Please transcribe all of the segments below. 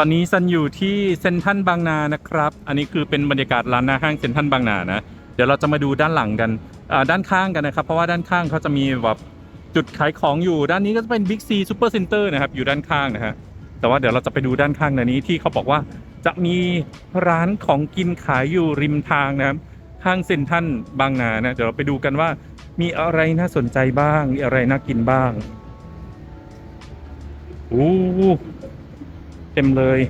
ตอนนี้ซันอยู่ที่เซ็นทัลบางนานะครับ อันนี้คือเป็นบรรยากาศร้านหน้าห้างเซ็นทัลบางนานะ เดี๋ยวเราจะมาดูด้านหลังกันอ่าด้านข้างกันนะครับ เพราะว่าด้านข้างเขาจะมีแบบจุดขายของอยู่ ด้านนี้ก็จะเป็น Big C Super Center นเตอร์นะครับ อยู่ด้านข้างนะฮะ แต่ว่าเดี๋ยวเราจะไปดูด้านข้างในนี้ที่เขาบอกว่าจะมีร้านของกินขายอยู่ริมทางนะครับ ห้างเซ็นทัลบางนานะ เดี๋ยวเราไปดูกันว่ามีอะไรน่าสนใจบ้าง มีอะไรน่ากินบ้าง โอ้ เต็มเลย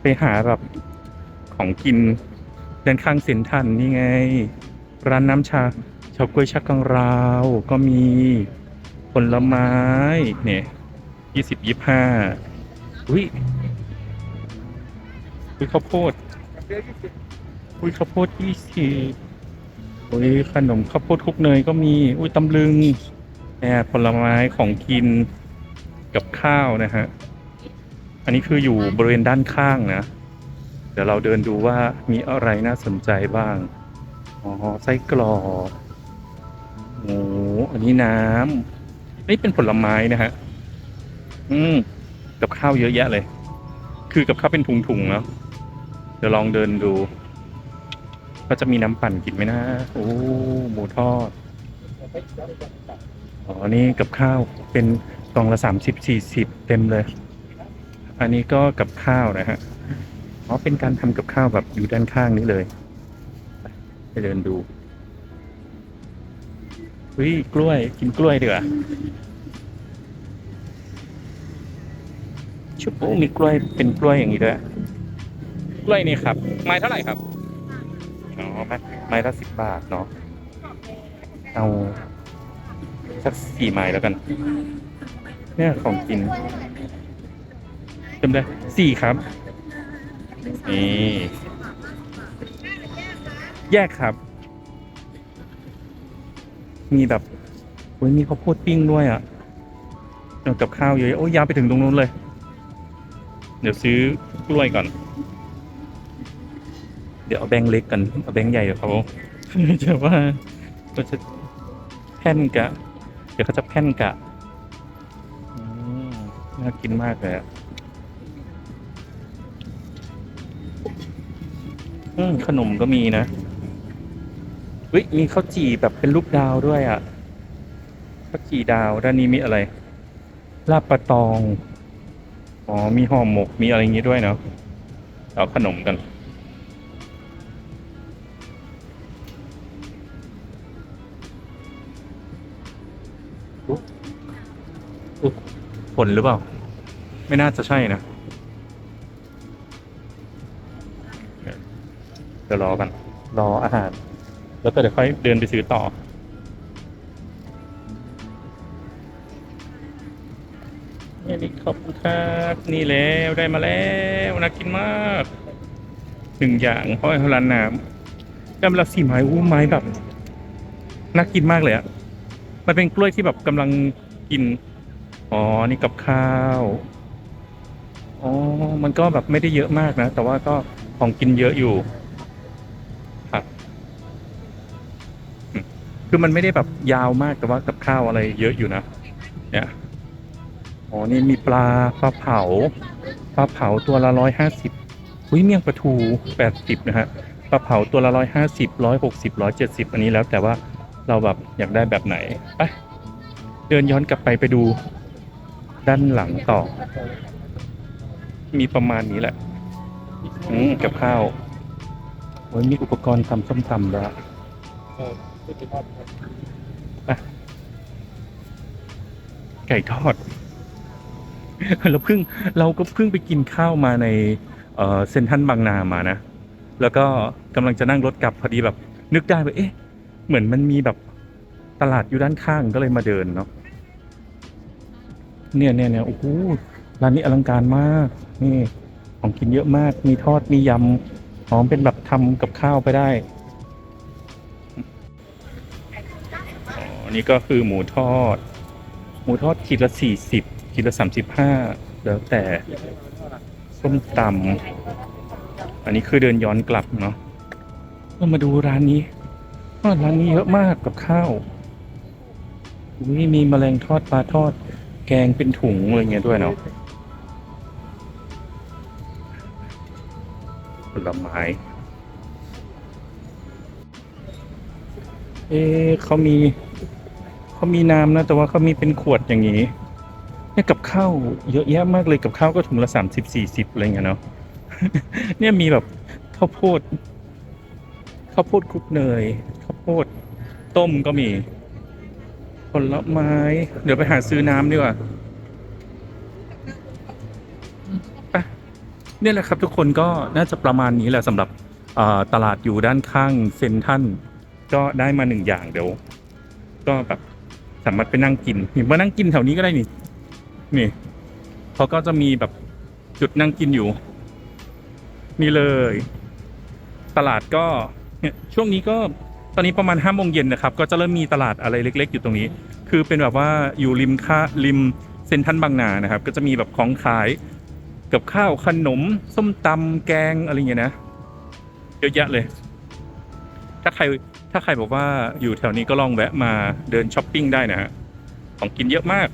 ไปหาแบบของกินด้านข้างเซ็นทรัลนี่ไง ร้านน้ำชาเฉาก๊วยชักกังราวก็มีผลไม้เนี่ยยี่สิบยี่ห้าอุ้ยอุ้ยข้าวโพดอุ้ยข้าวโพดยี่สิบอุ้ยขนมข้าวโพดคลุกเนยก็มี อุ้ยตำลึงแอบผลไม้ของกิน กับข้าวนะฮะ อันนี้คืออยู่บริเวณด้านข้างนะ เดี๋ยวเราเดินดูว่ามีอะไรน่าสนใจบ้าง อ๋อ ไส้กรอกโอ้อันนี้น้ำนี่เป็นผลไม้นะฮะ อืม กับข้าวเยอะแยะเลย คือกับข้าวเป็นถุงๆเนาะเดี๋ยวลองเดินดูก็จะมีน้ำปั่นกินไหมนะ โอ้หมูทอด อ๋อ นี่กับข้าวเป็น กล่องละสามสิบสี่สิบเต็มเลย อันนี้ก็กับข้าวนะฮะอ๋อเป็นการทำกับข้าวแบบอยู่ด้านข้างนี้เลยไปเดินดูวิกล้วยกินกล้วยดีกว่าชุบโอ้มีกล้วยเป็นกล้วยอย่างนี้ด้วยกล้วยนี่ครับ ไม้เท่าไหร่ครับอ๋อไม้ไม้ละสิบบาทเนาะเอาสักสี่ไม้แล้วกัน เนี่ยของกินจำได้สี่ครับ นี่แยกครับ มีแบบโอ้ยมีข้าวโพดปิ้งด้วยอะเอากับข้าวเยอะโอ้ยยาวไปถึงตรงนู้นเลย เดี๋ยวซื้อกล้วยก่อน เดี๋ยวเอาแบงค์เล็กกันเอาแบงค์ใหญ่เดี๋ยวเขาจะว่าก็จะแผ่นกะ เดี๋ยวเขาจะแผ่นกะ น่ากินมากเลยอะอืมขนมก็มีนะเฮ้ยมีข้าวจี่แบบเป็นรูปดาวด้วยอะข้าวจี่ดาวด้านนี้มีอะไร ลาบปลาตอง อ๋อ มีห่อหมก มีอะไรอย่างงี้ด้วยเนาะ เอาขนมกัน ผลหรือเปล่า ไม่น่าจะใช่นะเดี๋ยวรอกัน รออาหาร แล้วก็เดี๋ยวค่อยเดินไปซื้อต่อ นี่ขอบคุณครับ นี่แล้วได้มาแล้วน่ากินมากหนึ่งอย่างเพราะไอ้ร้านน้ำกำลังสีไม้อู้ไม้แบบน่ากินมากเลยอะมันเป็นกล้วยที่แบบกำลังกิน อ๋อ นี่กับข้าว อ๋อ มันก็แบบไม่ได้เยอะมากนะ แต่ว่าก็ของกินเยอะอยู่ ครับอืมคือมันไม่ได้แบบยาวมากแต่ว่ากับข้าวอะไรเยอะอยู่นะ เนี่ย อ๋อ นี่มีปลาปลาเผา ปลาเผาตัวละร้อยห้าสิบอุ้ยเมี่ยงปลาทูแปดสิบนะฮะ ปลาเผาตัวละร้อยห้าสิบร้อยหกสิบร้อยเจ็ดสิบอันนี้แล้วแต่ว่าเราแบบอยากได้แบบไหน ไป เดินย้อนกลับไปไปดู ด้านหลังต่อ มีประมาณนี้แหละ อืมกับข้าวโอ้ยมีอุปกรณ์ทำส้มตำแล้วไปไก่ทอด เราเพิ่งเราก็เพิ่งไปกินข้าวมาในเซนทรันบางนามานะ แล้วก็กำลังจะนั่งรถกลับพอดีแบบ นึกได้ว่าเอ๊ะ เหมือนมันมีแบบตลาดอยู่ด้านข้างก็เลยมาเดินเนาะ เนี่ยเนี่ยเนี่ยโอ้โหร้านนี้อลังการมาก นี่ของกินเยอะมาก มีทอดมียำหอมเป็นแบบทำกับข้าวไปได้อ๋อนี่ก็คือหมูทอด หมูทอดขีดละสี่สิบขีดละสามสิบห้าแล้วแต่ส้มตำอันนี้คือเดินย้อนกลับเนาะเรามาดูร้านนี้ร้านนี้เยอะมากกับข้าวอุ้ยมีแมลงทอดปลาทอด แกงเป็นถุงอะไรเงี้ยด้วยเนาะผลไม้เอ๊ะเขามีเขามีน้ำนะ แต่ว่าเขามีเป็นขวดอย่างนี้เนี่ยกับข้าวเยอะแยะมากเลยกับข้าวก็ถุงละสามสิบสี่สิบอะไรเงี้ยเนาะเนี่ยมีแบบข้าวโพดข้าวโพดคลุกเนยข้าวโพดต้มก็มี ลไม้ เดี๋ยวไปหาซื้อน้ำดีกว่าไปเนี่ยแหละครับทุกคนก็น่าจะประมาณนี้แหละสำหรับตลาดอยู่ด้านข้างเซนทันก็ได้มาหนึ่งอย่างเดี๋ยว ก็แบบสามารถไปนั่งกินนี่มานั่งกินแถวนี้ก็ได้นี่นี่เขาก็จะมีแบบจุดนั่งกินอยู่ นี่เลย ตลาดก็เนี่ยช่วงนี้ก็ อนนี้ประมาณห้าโมงเย็นนะครับ ก็จะเริ่มมีตลาดอะไรเล็ก ๆ อยู่ตรงนี้ คือเป็นแบบว่าอยู่ริมค่าริมเซ็นทรัลบางนานะครับ ก็จะมีแบบของขายกับข้าวขนม ส้มตำแกงอะไรเงี้ยนะเยอะแยะเลย ถ้าใครถ้าใครบอกว่าอยู่แถวนี้ก็ลองแวะมาเดินช้อปปิ้งได้นะฮะของกินเยอะมาก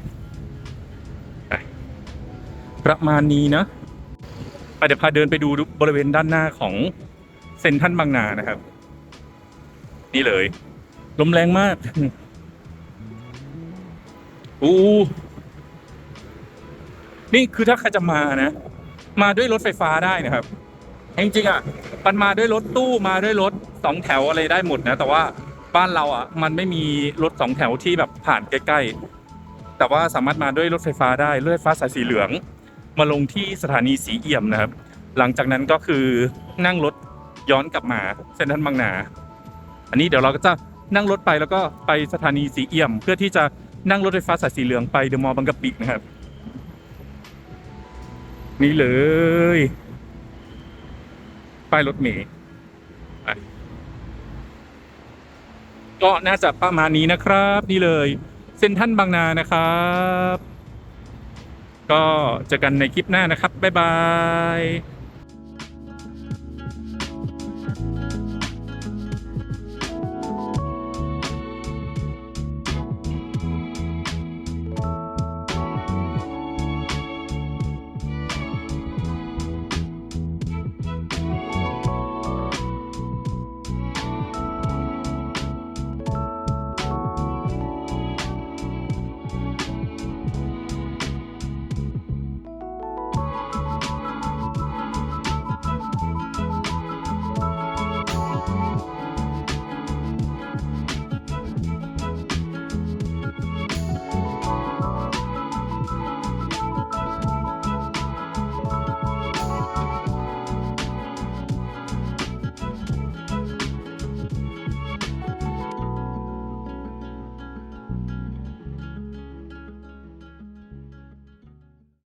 ปประมาณนี้นะไปเดี๋ยวพาเดินไปดูบริเวณด้านหน้าของเซ็นทรัลบางนานะครับ นี่เลยลมแรงมากอู้นี่คือถ้าใครจะมานะ มาด้วยรถไฟฟ้าได้นะครับจริงๆอะมันมาด้วยรถตู้มาด้วยรถสองแถวอะไรได้หมดนะ แต่ว่าบ้านเราอะ มันไม่มีรถสองแถวที่แบบผ่านใกล้ๆ แต่ว่าสามารถมาด้วยรถไฟฟ้าได้รถไฟฟ้าสายสีเหลือง มาลงที่สถานีสีเอี่ยมนะครับ หลังจากนั้นก็คือนั่งรถย้อนกลับมาเซ็นทรัลบางนา อันนี้เดี๋ยวเราก็จะนั่งรถไปแล้วก็ไปสถานีสีเอี่ยม เพื่อที่จะนั่งรถไฟฟ้าสายสีเหลืองไปเดอะมอลล์บางกะปินะครับ นี่เลยป้ายรถเมล์ก็น่าจะประมาณนี้นะครับ นี่เลยเซ็นทรัลบางนานะครับ ก็เจอกันในคลิปหน้านะครับ บ๊ายบาย